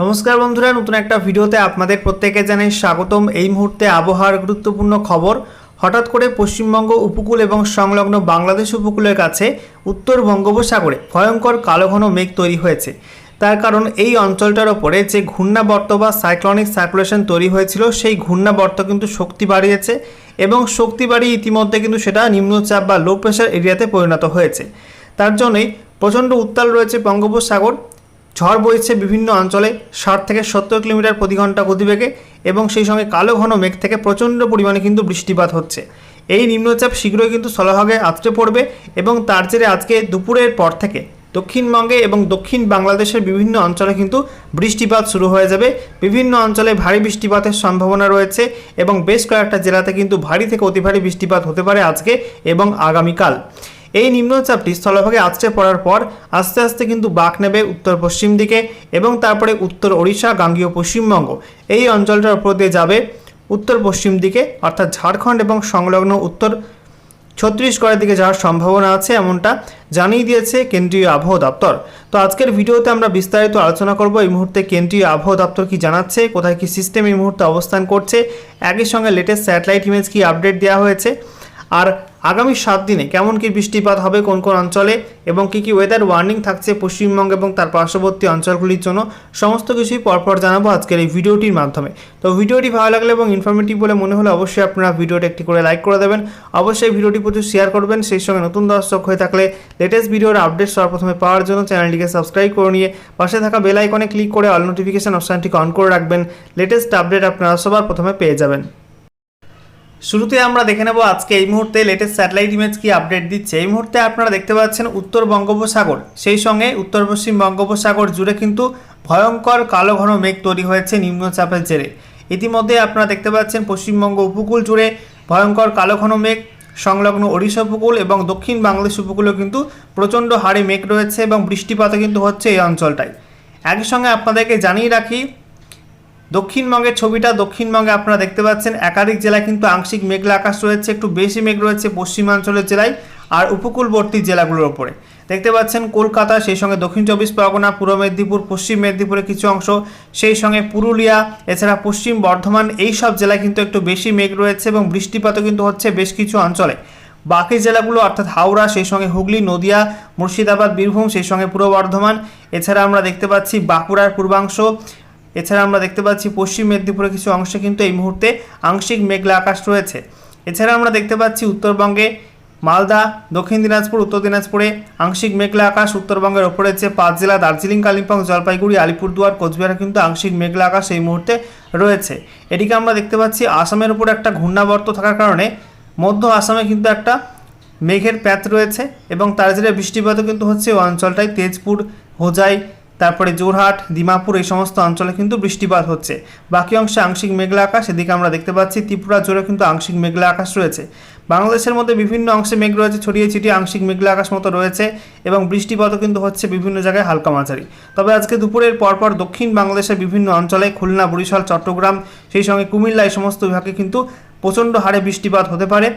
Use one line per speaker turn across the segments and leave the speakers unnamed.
নমস্কার বন্ধুরা, নতুন একটা ভিডিওতে আপনাদের প্রত্যেকে জানাই স্বাগতম। এই মুহূর্তে আবহাওয়ার গুরুত্বপূর্ণ খবর, হঠাৎ করে পশ্চিমবঙ্গ উপকূল এবং সংলগ্ন বাংলাদেশ উপকূলের কাছে উত্তর বঙ্গোপসাগরে ভয়ঙ্কর কালো ঘন মেঘ তৈরি হয়েছে। তার কারণ এই অঞ্চলটার ওপরে যে ঘূর্ণাবর্ত বা সাইক্লনিক সার্কুলেশন তৈরি হয়েছিল, সেই ঘূর্ণাবর্ত কিন্তু শক্তি বাড়িয়েছে এবং শক্তি বাড়িয়ে ইতিমধ্যে কিন্তু সেটা নিম্নচাপ বা লো প্রেশার এরিয়াতে পরিণত হয়েছে। তার জন্যই প্রচণ্ড উত্তাল রয়েছে বঙ্গোপসাগর। ঝড় বইছে বিভিন্ন অঞ্চলে ষাট থেকে সত্তর কিলোমিটার প্রতি ঘণ্টা গতিবেগে এবং সেই সঙ্গে কালো ঘন মেঘ থেকে প্রচণ্ড পরিমাণে কিন্তু বৃষ্টিপাত হচ্ছে। এই নিম্নচাপ শীঘ্রই কিন্তু স্থলভাগে আছড়ে পড়বে এবং তার জেরে আজকে দুপুরের পর থেকে দক্ষিণবঙ্গে এবং দক্ষিণ বাংলাদেশের বিভিন্ন অঞ্চলে কিন্তু বৃষ্টিপাত শুরু হয়ে যাবে। বিভিন্ন অঞ্চলে ভারী বৃষ্টিপাতের সম্ভাবনা রয়েছে এবং বেশ কয়েকটা জেলাতে কিন্তু ভারী থেকে অতি ভারী বৃষ্টিপাত হতে পারে আজকে এবং আগামীকাল। এই নিম্নচাপটি স্থলভাগে আছড়ে পড়ার পর আস্তে আস্তে কিন্তু বাঁক নেবে উত্তর পশ্চিম দিকে এবং তারপরে উত্তর ওড়িশা, গাঙ্গীয় পশ্চিমবঙ্গ। এই অঞ্চলটার উপর দিয়ে যাবে উত্তর পশ্চিম দিকে, অর্থাৎ ঝাড়খণ্ড এবং সংলগ্ন উত্তর। ছত্তিশগড়ের দিকে যাওয়ার সম্ভাবনা আছে এমনটা জানিয়ে দিয়েছে কেন্দ্রীয় আবহাওয়া দপ্তর। তো আজকের ভিডিওতে আমরা বিস্তারিত আলোচনা করব এই মুহূর্তে কেন্দ্রীয় আবহাওয়া দপ্তর কি জানাচ্ছে, কোথায় কি সিস্টেম এই মুহূর্তে অবস্থান করছে। একই সঙ্গে লেটেস্ট স্যাটেলাইট ইমেজ কি আপডেট দেওয়া হয়েছে। আর আগামী সাত দিনে কেমন কি বৃষ্টিপাত হবে, কোন কোন অঞ্চলে এবং কি কি ওয়েদার ওয়ার্নিং থাকছে পশ্চিমবঙ্গ এবং তার পার্শ্ববর্তী অঞ্চলগুলির জন্য, সমস্ত কিছুই পরপর জানাব আজকের এই ভিডিওটির মাধ্যমে। তো ভিডিওটি ভালো লাগলে এবং ইনফরমেটিভ বলে মনে হলে অবশ্যই আপনারা ভিডিওটি একটি করে লাইক করে দেবেন। অবশ্যই ভিডিওটি প্রচুর শেয়ার করবেন। সেই সঙ্গে নতুন দর্শক হয়ে থাকলে লেটেস্ট ভিডিওর আপডেট সর্বপ্রথমে পাওয়ার জন্য চ্যানেলটিকে সাবস্ক্রাইব করে নিয়ে পাশে থাকা বেল আইকনে ক্লিক করে অল নোটিফিকেশন অপশানটিকে অন করে রাখবেন। লেটেস্ট আপডেট আপনারা সবার প্রথমে পেয়ে যাবেন। শুরুতে আমরা দেখে নেব আজকে এই মুহূর্তে লেটেস্ট স্যাটেলাইট ইমেজ কি আপডেট দিচ্ছে। এই মুহূর্তে আপনারা দেখতে পাচ্ছেন উত্তর বঙ্গোপসাগর। সেই সঙ্গে উত্তর পশ্চিম বঙ্গোপসাগর জুড়ে কিন্তু ভয়ঙ্কর কালো ঘন মেঘ তৈরি হয়েছে নিম্নচাপের জেরে। ইতিমধ্যে আপনারা দেখতে পাচ্ছেন পশ্চিমবঙ্গ উপকূল জুড়ে ভয়ঙ্কর কালো ঘন মেঘ, সংলগ্ন ওড়িশা উপকূল এবং দক্ষিণ বাংলাদেশ উপকূলেও কিন্তু প্রচণ্ড হারে মেঘ রয়েছে এবং বৃষ্টিপাতও কিন্তু হচ্ছে এই অঞ্চলটায়। একই সঙ্গে আপনাদেরকে জানিয়ে রাখি দক্ষিণবঙ্গের ছবিটা, দক্ষিণবঙ্গে আপনারা দেখতে পাচ্ছেন। একাধিক জেলায় কিন্তু আংশিক মেঘলা আকাশ রয়েছে, একটু বেশি মেঘ রয়েছে পশ্চিমাঞ্চলের জেলায় আর উপকূলবর্তী জেলাগুলোর ওপরে। দেখতে পাচ্ছেন কলকাতা, সেই সঙ্গে দক্ষিণ চব্বিশ পরগনা, পূর্ব মেদিনীপুর, পশ্চিম মেদিনীপুরের কিছু অংশ, সেই সঙ্গে পুরুলিয়া, এছাড়া পশ্চিম বর্ধমান এই সব জেলায় কিন্তু একটু বেশি মেঘ রয়েছে এবং বৃষ্টিপাতও কিন্তু হচ্ছে বেশ কিছু অঞ্চলে। বাকি জেলাগুলো, অর্থাৎ হাওড়া, সেই সঙ্গে হুগলি, নদিয়া, মুর্শিদাবাদ, বীরভূম, সেই সঙ্গে পূর্ব বর্ধমান, এছাড়া আমরা দেখতে পাচ্ছি বাঁকুড়ার পূর্বাংশ এছাড়া আমরা দেখতে পাচ্ছি পশ্চিম মেদিনীপুরের কিছু অংশে কিন্তু এই মুহূর্তে আংশিক মেঘলা আকাশ রয়েছে। এছাড়া আমরা দেখতে পাচ্ছি উত্তরবঙ্গে মালদা, দক্ষিণ দিনাজপুর, উত্তর দিনাজপুরে আংশিক মেঘলা আকাশ, উত্তরবঙ্গের ওপরে যে পাঁচ জেলা, দার্জিলিং, কালিম্পং, জলপাইগুড়ি, আলিপুরদুয়ার, কোচবিহারে কিন্তু আংশিক মেঘলা আকাশ এই মুহূর্তে রয়েছে। এটিকে আমরা দেখতে পাচ্ছি আসামের উপর একটা ঘূর্ণাবর্ত থাকার কারণে মধ্য আসামে কিন্তু একটা মেঘের প্যাচ রয়েছে এবং তার জেরে বৃষ্টিপাতও কিন্তু হচ্ছে ওই অঞ্চলটায় তেজপুর, হোজাই তারপরে জোরহাট, দিমাপুর এই সমস্ত অঞ্চলে কিন্তু বৃষ্টিপাত হচ্ছে। বাকি অংশে আংশিক মেঘলা আকাশ, এদিকে আমরা দেখতে পাচ্ছি ত্রিপুরা জুড়ে কিন্তু আংশিক মেঘলা আকাশ রয়েছে। বাংলাদেশের মধ্যে বিভিন্ন অংশে মেঘ রয়েছে, ছড়িয়ে ছিটিয়ে আংশিক মেঘলা আকাশ মতো রয়েছে এবং বৃষ্টিপাতও কিন্তু হচ্ছে বিভিন্ন জায়গায় হালকা মাঝারি। তবে আজকে দুপুরের পরপর দক্ষিণ বাংলাদেশের বিভিন্ন অঞ্চলে খুলনা, বরিশাল, চট্টগ্রাম, সেই সঙ্গে কুমিল্লা এই সমস্ত বিভাগে কিন্তু প্রচণ্ড হারে বৃষ্টিপাত হতে পারে।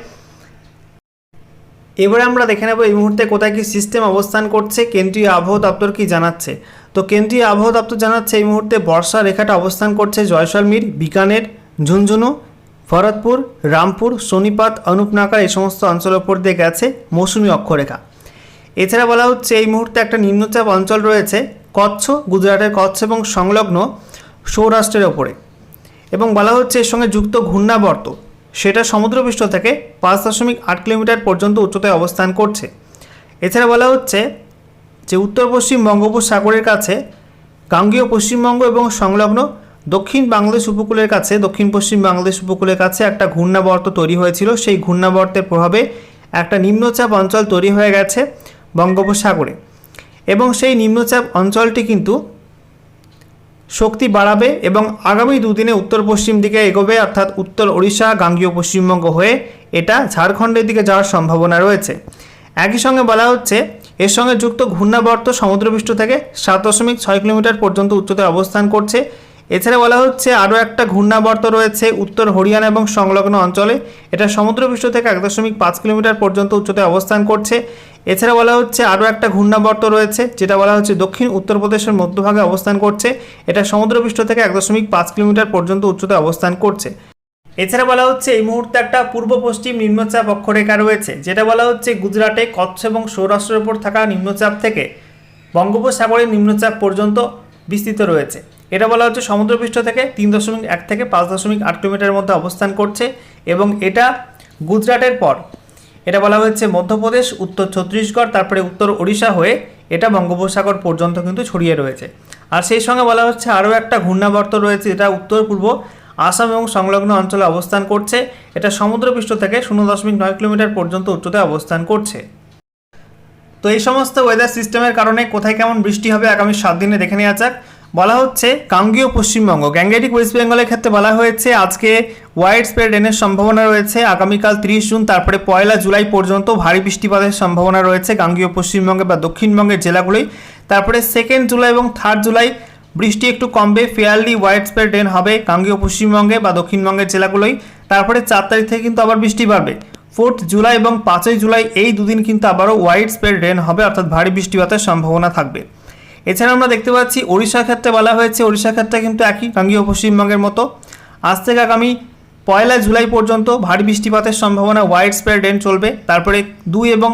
এবারে আমরা দেখে নেব এই মুহূর্তে কোথায় কি সিস্টেম অবস্থান করছে, কেন্দ্রীয় আবহাওয়া দপ্তর কি জানাচ্ছে। তো কেন্দ্রীয় আবহাওয়া দপ্তর জানাচ্ছে, এই মুহূর্তে বর্ষা রেখাটা অবস্থান করছে জয়সলমীর বিকানের ঝুনঝুনু ভরতপুর রামপুর, সোনিপাত, অনুপনাকার, এই সমস্ত অঞ্চলের উপর দিয়ে গেছে মৌসুমি অক্ষরেখা। এছাড়া বলা হচ্ছে, এই মুহূর্তে একটা নিম্নচাপ অঞ্চল রয়েছে, কচ্ছ, গুজরাটের কচ্ছ এবং সংলগ্ন সৌরাষ্ট্রের ওপরে। এবং বলা হচ্ছে, এর সঙ্গে যুক্ত ঘূর্ণাবর্ত, সেটা সমুদ্রপৃষ্ঠ থেকে পাঁচ দশমিক আট কিলোমিটার পর্যন্ত উচ্চতায় অবস্থান করছে। এছাড়া বলা হচ্ছে যে উত্তর পশ্চিম বঙ্গোপসাগরের কাছে, গাঙ্গীয় পশ্চিমবঙ্গ এবং সংলগ্ন দক্ষিণ বাংলাদেশ উপকূলের কাছে, দক্ষিণ পশ্চিম বাংলাদেশ উপকূলের কাছে একটা ঘূর্ণাবর্ত তৈরি হয়েছিল। সেই ঘূর্ণাবর্তের প্রভাবে একটা নিম্নচাপ অঞ্চল তৈরি হয়ে গেছে বঙ্গোপসাগরে। এবং সেই নিম্নচাপ অঞ্চলটি কিন্তু শক্তি বাড়াবে এবং আগামী দুদিনে উত্তর পশ্চিম দিকে এগোবে, অর্থাৎ উত্তর ওড়িশা, গাঙ্গীয় পশ্চিমবঙ্গ হয়ে এটা ঝাড়খণ্ডের দিকে যাওয়ার সম্ভাবনা রয়েছে। একই সঙ্গে বলা হচ্ছে এর সঙ্গে যুক্ত ঘূর্ণাবর্ত সমুদ্রপৃষ্ঠ থেকে সাত দশমিক ছয় কিলোমিটার পর্যন্ত উচ্চতায় অবস্থান করছে। এছাড়া বলা হচ্ছে আরও একটা ঘূর্ণাবর্ত রয়েছে উত্তর হরিয়ানা এবং সংলগ্ন অঞ্চলে। এটা সমুদ্রপৃষ্ঠ থেকে এক দশমিক পাঁচ কিলোমিটার পর্যন্ত উচ্চতায় অবস্থান করছে। এছাড়া বলা হচ্ছে আরও একটা ঘূর্ণাবর্ত রয়েছে, যেটা বলা হচ্ছে দক্ষিণ উত্তরপ্রদেশের মধ্যভাগে অবস্থান করছে। এটা সমুদ্রপৃষ্ঠ থেকে এক দশমিক পাঁচ কিলোমিটার পর্যন্ত উচ্চতায় অবস্থান করছে। এছাড়া বলা হচ্ছে এই মুহূর্তে একটা পূর্ব পশ্চিম নিম্নচাপ অক্ষরেখা রয়েছে, যেটা বলা হচ্ছে গুজরাটে কচ্ছ এবং সৌরাষ্ট্রের উপর থাকা নিম্নচাপ থেকে বঙ্গোপসাগরের নিম্নচাপ পর্যন্ত বিস্তৃত রয়েছে। এটা বলা হচ্ছে সমুদ্রপৃষ্ঠ থেকে তিন দশমিক এক থেকে পাঁচ দশমিক আট কিলোমিটারের মধ্যে অবস্থান করছে এবং এটা গুজরাটের পর। এটা বলা হচ্ছে মধ্যপ্রদেশ, উত্তর ছত্তিশগড়, তারপরে উত্তর ওড়িশা হয়ে এটা বঙ্গোপসাগর পর্যন্ত কিন্তু ছড়িয়ে রয়েছে। আর সেই সঙ্গে বলা হচ্ছে আরও একটা ঘূর্ণাবর্ত রয়েছে, যেটা উত্তর পূর্ব আসাম এবং সংলগ্ন অঞ্চলে অবস্থান করছে। এটা সমুদ্রপৃষ্ঠ থেকে শূন্য দশমিক নয় কিলোমিটার পর্যন্ত উচ্চতায় অবস্থান করছে। তো এই সমস্ত ওয়েদার সিস্টেমের কারণে কোথায় কেমন বৃষ্টি হবে আগামী সাত দিনে দেখে নেওয়া যাক। বলা হচ্ছে গাঙ্গীয় পশ্চিমবঙ্গ গ্যাংগেটিক ওয়েস্ট বেঙ্গলের ক্ষেত্রে বলা হয়েছে, আজকে ওয়াইড স্প্রেড রেনের সম্ভাবনা রয়েছে। আগামীকাল তিরিশ জুন, তারপরে পয়লা জুলাই পর্যন্ত ভারী বৃষ্টিপাতের সম্ভাবনা রয়েছে গাঙ্গীয় পশ্চিমবঙ্গে বা দক্ষিণবঙ্গের জেলাগুলোই তারপরে সেকেন্ড জুলাই এবং থার্ড জুলাই বৃষ্টি একটু কমবে, ফেয়ারলি ওয়াইড স্প্রেড রেন হবে গাঙ্গীয় পশ্চিমবঙ্গে বা দক্ষিণবঙ্গের জেলাগুলোই তারপরে চার তারিখ থেকে কিন্তু আবার বৃষ্টি বাড়বে। ফোর্থ জুলাই এবং পাঁচই জুলাই এই দুদিন কিন্তু আবারও ওয়াইড স্প্রেড রেন হবে, অর্থাৎ ভারী বৃষ্টিপাতের সম্ভাবনা থাকবে। এছাড়া আমরা দেখতে পাচ্ছি ওড়িশার ক্ষেত্রে বলা হয়েছে, ওড়িশার ক্ষেত্রে কিন্তু একই গাঙ্গীয় পশ্চিমবঙ্গের মতো। আজ থেকে আগামী পয়লা জুলাই পর্যন্ত ভারী বৃষ্টিপাতের সম্ভাবনা ওয়াইড স্প্রেড রেন চলবে। তারপরে দুই এবং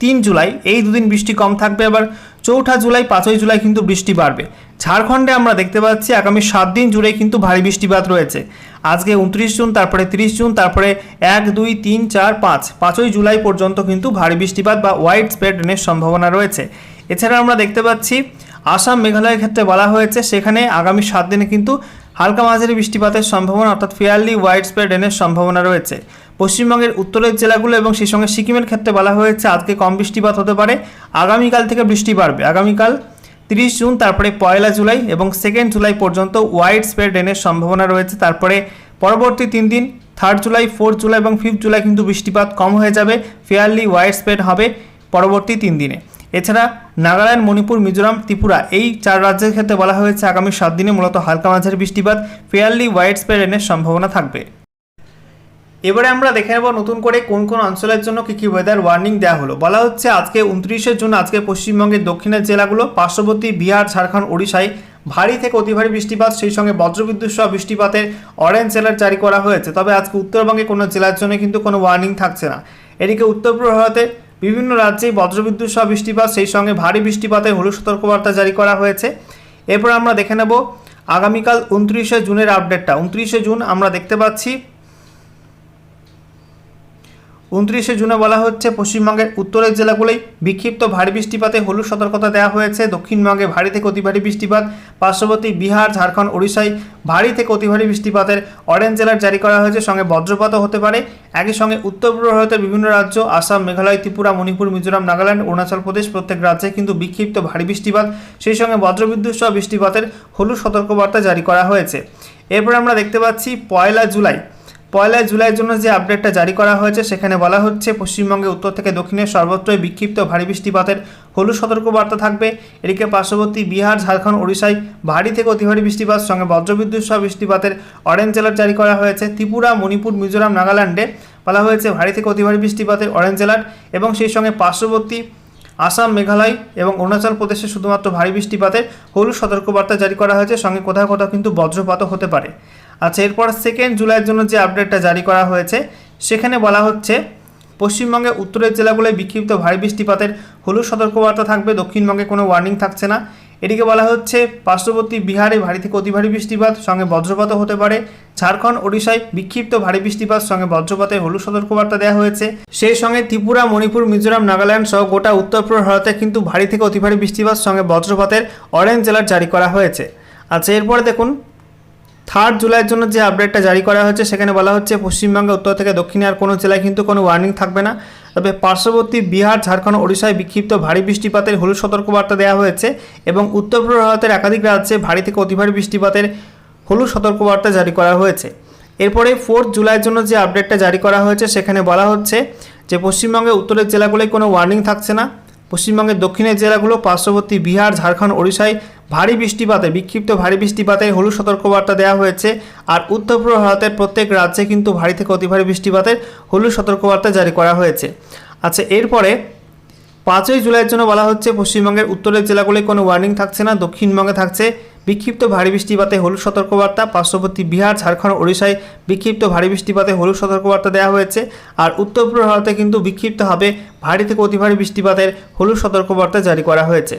তিন জুলাই এই দুদিন বৃষ্টি কম থাকবে আবার। চৌঠা জুলাই পাঁচই জুলাই কিন্তু বৃষ্টি বাড়বে। ঝাড়খণ্ডে আমরা দেখতে পাচ্ছি আগামী সাত দিন জুড়ে কিন্তু ভারী বৃষ্টিপাত রয়েছে। আজকে উনত্রিশ জুন, তারপরে তিরিশ জুন, তারপরে এক, দুই, তিন, চার, পাঁচ, পাঁচই জুলাই পর্যন্ত কিন্তু ভারী বৃষ্টিপাত বা ওয়াইড স্প্রেড রেনের সম্ভাবনা রয়েছে। এছাড়া আমরা দেখতে পাচ্ছি আসাম মেঘালয়ের ক্ষেত্রে বলা হয়েছে, সেখানে আগামী সাত দিনে কিন্তু হালকা মাঝারি বৃষ্টিপাতের সম্ভাবনা, অর্থাৎ ফেয়ারলি ওয়াইড স্প্রেড রেনের সম্ভাবনা রয়েছে। পশ্চিমবঙ্গের উত্তরের জেলাগুলো এবং সেই সঙ্গে সিকিমের ক্ষেত্রে বলা হয়েছে, আজকে কম বৃষ্টিপাত হতে পারে, আগামীকাল থেকে বৃষ্টি বাড়বে। আগামীকাল তিরিশ জুন, তারপরে পয়লা জুলাই এবং সেকেন্ড জুলাই পর্যন্ত ওয়াইড স্প্রেড রেনের সম্ভাবনা রয়েছে। তারপরে পরবর্তী তিন দিন থার্ড জুলাই ফোর্থ জুলাই এবং ফিফথ জুলাই কিন্তু বৃষ্টিপাত কম হয়ে যাবে ফেয়ারলি ওয়াইড স্প্রেড হবে পরবর্তী তিন দিনে। এছাড়া নাগাল্যান্ড, মণিপুর, মিজোরাম, ত্রিপুরা এই চার রাজ্যের ক্ষেত্রে বলা হয়েছে, আগামী সাত দিনে মূলত হালকা মাঝারি বৃষ্টিপাত ফেয়ারলি ওয়াইড স্প্রেড রেনের সম্ভাবনা থাকবে। এবারে আমরা দেখে নেব নতুন করে কোন কোন অঞ্চলের জন্য কী কী ওয়েদার ওয়ার্নিং দেওয়া হলো। বলা হচ্ছে আজকে উনত্রিশে জুন, আজকে পশ্চিমবঙ্গের দক্ষিণের জেলাগুলো, পার্শ্ববর্তী বিহার, ঝাড়খণ্ড, ওড়িশায় ভারী থেকে অতি ভারী বৃষ্টিপাত, সেই সঙ্গে বজ্রবিদ্যুৎ সহ বৃষ্টিপাতের অরেঞ্জ অ্যালার্ট জারি করা হয়েছে। তবে আজকে উত্তরবঙ্গে কোনো জেলার জন্য কিন্তু কোনো ওয়ার্নিং থাকছে না। এদিকে উত্তর পূর্ব বিভিন্ন রাজ্যেই বজ্রবিদ্যুৎ সহ বৃষ্টিপাত, সেই সঙ্গে ভারী বৃষ্টিপাতের হলুদ সতর্কবার্তা জারি করা হয়েছে। এরপর আমরা দেখে নেব আগামীকাল উনত্রিশে জুনের আপডেটটা উনত্রিশে জুন আমরা দেখতে পাচ্ছি উনত্রিশে জুনে বলা হচ্ছে, পশ্চিমবঙ্গের উত্তরের জেলাগুলোই বিক্ষিপ্ত ভারী বৃষ্টিপাতে হলুদ সতর্কতা দেওয়া হয়েছে। দক্ষিণবঙ্গে ভারী থেকে অতি ভারী বৃষ্টিপাত, পার্শ্ববর্তী বিহার, ঝাড়খণ্ড, ওড়িশায় ভারী থেকে অতি ভারী বৃষ্টিপাতের অরেঞ্জ জেলার জারি করা হয়েছে। সঙ্গে বজ্রপাতও হতে পারে। একই সঙ্গে উত্তর পূর্ব ভারতের বিভিন্ন রাজ্য, আসাম, মেঘালয়, ত্রিপুরা, মণিপুর, মিজোরাম, নাগাল্যান্ড, অরুণাচল প্রদেশ প্রত্যেক রাজ্যে কিন্তু বিক্ষিপ্ত ভারী বৃষ্টিপাত। সেই সঙ্গে বজ্রবিদ্যুৎ সহ বৃষ্টিপাতের হলুদ সতর্কবার্তা জারি করা হয়েছে। এরপর আমরা দেখতে পাচ্ছি, পয়লা জুলাই পয়লা জুলাইয়ের জন্য যে আপডেটটা জারি করা হয়েছে, সেখানে বলা হচ্ছে পশ্চিমবঙ্গে উত্তর থেকে দক্ষিণের সর্বত্রই বিক্ষিপ্ত ভারী বৃষ্টিপাতের হলুদ সতর্কবার্তা থাকবে। এদিকে পার্শ্ববর্তী বিহার, ঝাড়খণ্ড, ওড়িশায় ভারী থেকে অতি ভারী বৃষ্টিপাত, সঙ্গে বজ্রবিদ্যুৎ সহ বৃষ্টিপাতের অরেঞ্জ অ্যালার্ট জারি করা হয়েছে। ত্রিপুরা, মণিপুর, মিজোরাম, নাগাল্যান্ডে বলা হয়েছে ভারী থেকে অতি ভারী বৃষ্টিপাতের অরেঞ্জ অ্যালার্ট এবং সেই সঙ্গে পার্শ্ববর্তী আসাম, মেঘালয় এবং অরুণাচল প্রদেশে শুধুমাত্র ভারী বৃষ্টিপাতের হলুদ সতর্কবার্তা জারি করা হয়েছে। সঙ্গে কোথাও কোথাও কিন্তু বজ্রপাতও হতে পারে। আচ্ছা এরপর সেকেন্ড জুলাইয়ের জন্য যে আপডেটটা জারি করা হয়েছে, সেখানে বলা হচ্ছে, পশ্চিমবঙ্গে উত্তরের জেলাগুলোয় বিক্ষিপ্ত ভারী বৃষ্টিপাতের হলুদ সতর্কবার্তা থাকবে, দক্ষিণবঙ্গে কোনো ওয়ার্নিং থাকছে না। এটিকে বলা হচ্ছে, পার্শ্ববর্তী বিহারে ভারী থেকে অতি ভারী বৃষ্টিপাত, সঙ্গে বজ্রপাতও হতে পারে। ঝাড়খণ্ড, ওড়িশায় বিক্ষিপ্ত ভারী বৃষ্টিপাত, সঙ্গে বজ্রপাতের হলুদ সতর্কবার্তা দেওয়া হয়েছে। সেই সঙ্গে ত্রিপুরা, মণিপুর, মিজোরাম, নাগাল্যান্ড সহ গোটা উত্তর পূর্ব ভারতে কিন্তু ভারী থেকে অতি ভারী বৃষ্টিপাত, সঙ্গে বজ্রপাতের অরেঞ্জ অ্যালার্ট জারি করা হয়েছে। আচ্ছা এরপরে দেখুন থার্ড জুলাইয়ের জন্য যে আপডেটটা জারি করা হয়েছে, সেখানে বলা হচ্ছে পশ্চিমবঙ্গে, উত্তর থেকে দক্ষিণে আর কোনো জেলায় কিন্তু কোনো ওয়ার্নিং থাকবে না। তবে পার্শ্ববর্তী বিহার, ঝাড়খণ্ড, ওড়িশায় বিক্ষিপ্ত ভারী বৃষ্টিপাতের হলুদ সতর্কবার্তা দেওয়া হয়েছে এবং উত্তর পূর্ব ভারতের একাধিক রাজ্যে ভারী থেকে অতিভারী বৃষ্টিপাতের হলুদ সতর্কবার্তা জারি করা হয়েছে। এরপরে ফোর্থ জুলাইয়ের জন্য যে আপডেটটা জারি করা হয়েছে, সেখানে বলা হচ্ছে যে পশ্চিমবঙ্গে, উত্তরের জেলাগুলোয় কোনো ওয়ার্নিং থাকছে না। পশ্চিমবঙ্গের দক্ষিণের জেলাগুলো পার্শ্ববর্তী বিহার, ঝাড়খণ্ড, ওড়িশায় ভারী বৃষ্টিপাতে, বিক্ষিপ্ত ভারী বৃষ্টিপাতে হলুদ সতর্কবার্তা দেওয়া হয়েছে আর উত্তর পূর্ব ভারতের প্রত্যেক রাজ্যে কিন্তু ভারী থেকে অতি ভারী বৃষ্টিপাতের হলুদ সতর্কবার্তা জারি করা হয়েছে। আচ্ছা এরপরে পাঁচই জুলাইয়ের জন্য বলা হচ্ছে, পশ্চিমবঙ্গের উত্তরের জেলাগুলোয় কোনো ওয়ার্নিং থাকছে না, দক্ষিণবঙ্গে থাকছে বিক্ষিপ্ত ভারী বৃষ্টিপাতে হলুদ সতর্কবার্তা, পার্শ্ববর্তী বিহার, ঝাড়খণ্ড, ওড়িশায় বিক্ষিপ্ত ভারী বৃষ্টিপাতে হলুদ সতর্কবার্তা দেওয়া হয়েছে। আর উত্তর পূর্ব ভারতে কিন্তু বিক্ষিপ্তভাবে ভারী থেকে অতি ভারী বৃষ্টিপাতের হলুদ সতর্কবার্তা জারি করা হয়েছে।